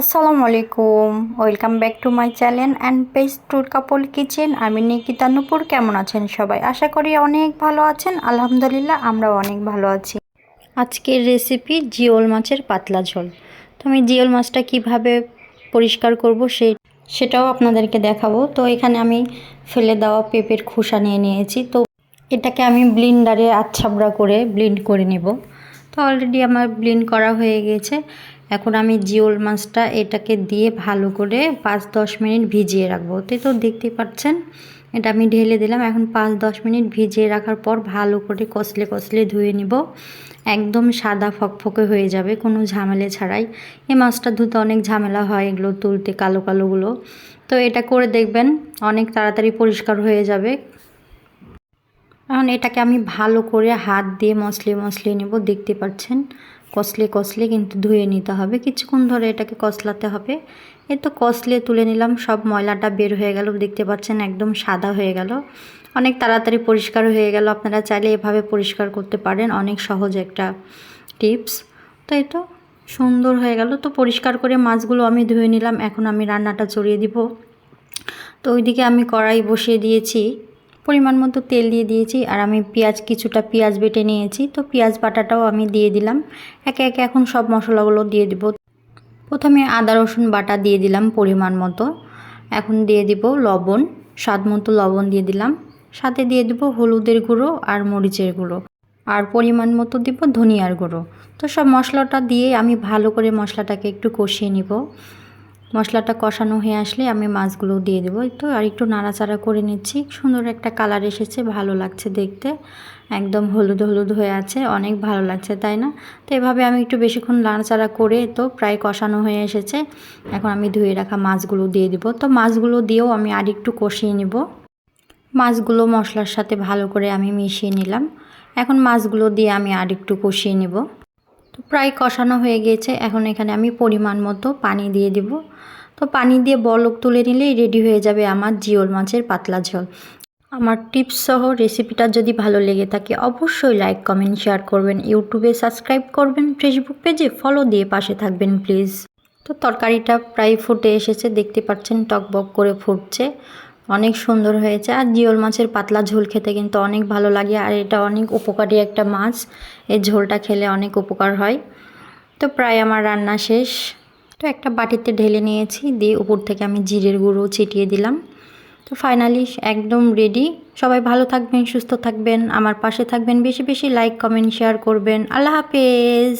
আসসালামু আলাইকুম। Welcome back to my channel and page tour couple kitchen আমি নিকিতা নুপুর। কেমন আছেন সবাই? আশা করি অনেক ভালো আছেন। আলহামদুলিল্লাহ, আমরাও অনেক ভালো আছি। আজকের রেসিপি জিওল মাছের পাতলা ঝোল। তো আমি জিওল মাছটা কীভাবে পরিষ্কার করব সেই সেটাও আপনাদেরকে দেখাবো। তো এখানে আমি ফেলে দেওয়া পেঁপের খোসা নিয়ে নিয়েছি। তো এটাকে আমি ব্লিন্ডারে আচ্ছাবড়া করে ব্লিন্ড করে নেব। তো অলরেডি আমার ব্লিন করা হয়ে গেছে। এখন আমি জিওল মাছটা এটাকে দিয়ে ভালো করে পাঁচ দশ মিনিট ভিজিয়ে রাখব। তো তো দেখতেই পাচ্ছেন, এটা আমি ঢেলে দিলাম। এখন পাঁচ দশ মিনিট ভিজিয়ে রাখার পর ভালো করে কষলে কষলে ধুয়ে নিব। একদম সাদা ফকফকে হয়ে যাবে, কোনো ঝামেলা ছাড়াই। এই মাছটা ধুতে অনেক ঝামেলা হয় এগুলো তুলতে, কালো কালোগুলো। তো এটা করে দেখবেন, অনেক তাড়াতাড়ি পরিষ্কার হয়ে যাবে। এখন এটাকে আমি ভালো করে হাত দিয়ে মশলে মশলে নেব, দেখতে পাচ্ছেন? কষলে কষলে কিন্তু ধুয়ে নিতে হবে। কিছুক্ষণ ধরে এটাকে কষলাতে হবে। এ তো কষলে তুলে নিলাম, সব ময়লাটা বের হয়ে গেল, দেখতে পাচ্ছেন একদম সাদা হয়ে গেল। অনেক তাড়াতাড়ি পরিষ্কার হয়ে গেল, আপনারা চাইলে এভাবে পরিষ্কার করতে পারেন, অনেক সহজ একটা টিপস। তো এই তো সুন্দর হয়ে গেল, তো পরিষ্কার করে মাছগুলো আমি ধুয়ে নিলাম, এখন আমি রান্নাটা চড়িয়ে দিব। তো ওইদিকে আমি কড়াই বসিয়ে দিয়েছি। পরিমাণ মতো তেল দিয়ে দিয়েছি আর আমি পেঁয়াজ, কিছুটা পেঁয়াজ বেটে নিয়েছি। তো পেঁয়াজ বাটাটাও আমি দিয়ে দিলাম। একে একে এখন সব মশলাগুলো দিয়ে দিব। প্রথমে আদা, রসুন বাটা দিয়ে দিলাম পরিমাণ মতো। এখন দিয়ে দিব লবণ। স্বাদ মতো লবণ দিয়ে দিলাম। সাথে দিয়ে দিব হলুদের গুঁড়ো আর মরিচের গুঁড়ো। আর পরিমাণ মতো দিব ধনিয়ার গুঁড়ো। তো সব মশলাটা দিয়ে আমি ভালো করে মশলাটাকে একটু কষিয়ে নিব। মশলাটা কষানো হয়ে আসলে আমি মাছগুলো দিয়ে দেবো। তো, আর একটু নাড়াচাড়া করে নিচ্ছি। সুন্দর একটা কালার এসেছে, ভালো লাগছে দেখতে। একদম হলুদ হলুদ হয়ে আছে, অনেক ভালো লাগছে, তাই না? তো এভাবে আমি একটু বেশিক্ষণ নাড়াচাড়া করে তো প্রায় কষানো হয়ে এসেছে। এখন আমি ধুয়ে রাখা মাছগুলো দিয়ে দিব। তো মাছগুলো দিয়েও আমি আর একটু কষিয়ে নিব। মাছগুলো মশলার সাথে ভালো করে আমি মিশিয়ে নিলাম। এখন মাছগুলো দিয়ে আমি আর একটু কষিয়ে নিব। তো প্রায় কষানো হয়ে গিয়েছে এখন এখানে আমি পরিমাণ মতো পানি দিয়ে দিব। তো পানি দিয়ে বলক তুলে নিলেই রেডি হয়ে যাবে আমার জিওল মাছের পাতলা ঝোল। আমার টিপস সহ রেসিপিটা যদি ভালো লেগে থাকে, অবশ্যই লাইক, কমেন্ট, শেয়ার করবেন। ইউটিউবে সাবস্ক্রাইব করবেন, ফেসবুক পেজে ফলো দিয়ে পাশে থাকবেন, প্লিজ। তো তরকারিটা প্রায় ফুটে এসেছে, দেখতে পাচ্ছেন টকবক করে ফুটছে। অনেক সুন্দর হয়েছে। আর জিওল মাছের পাতলা ঝোল খেতে কিন্তু অনেক ভালো লাগে, আর এটা অনেক উপকারী একটা মাছ। এই ঝোলটা খেলে অনেক উপকার হয়। তো প্রায় আমার রান্না শেষ। তো একটা বাটিতে ঢেলে নিয়েছি, দিয়ে উপর থেকে আমি জিরের গুঁড়ো ছিটিয়ে দিলাম। তো ফাইনালি একদম রেডি সবাই ভালো থাকবেন, সুস্থ থাকবেন, আমার পাশে থাকবেন। বেশি বেশি লাইক কমেন্ট শেয়ার করবেন। আল্লাহ হাফেজ!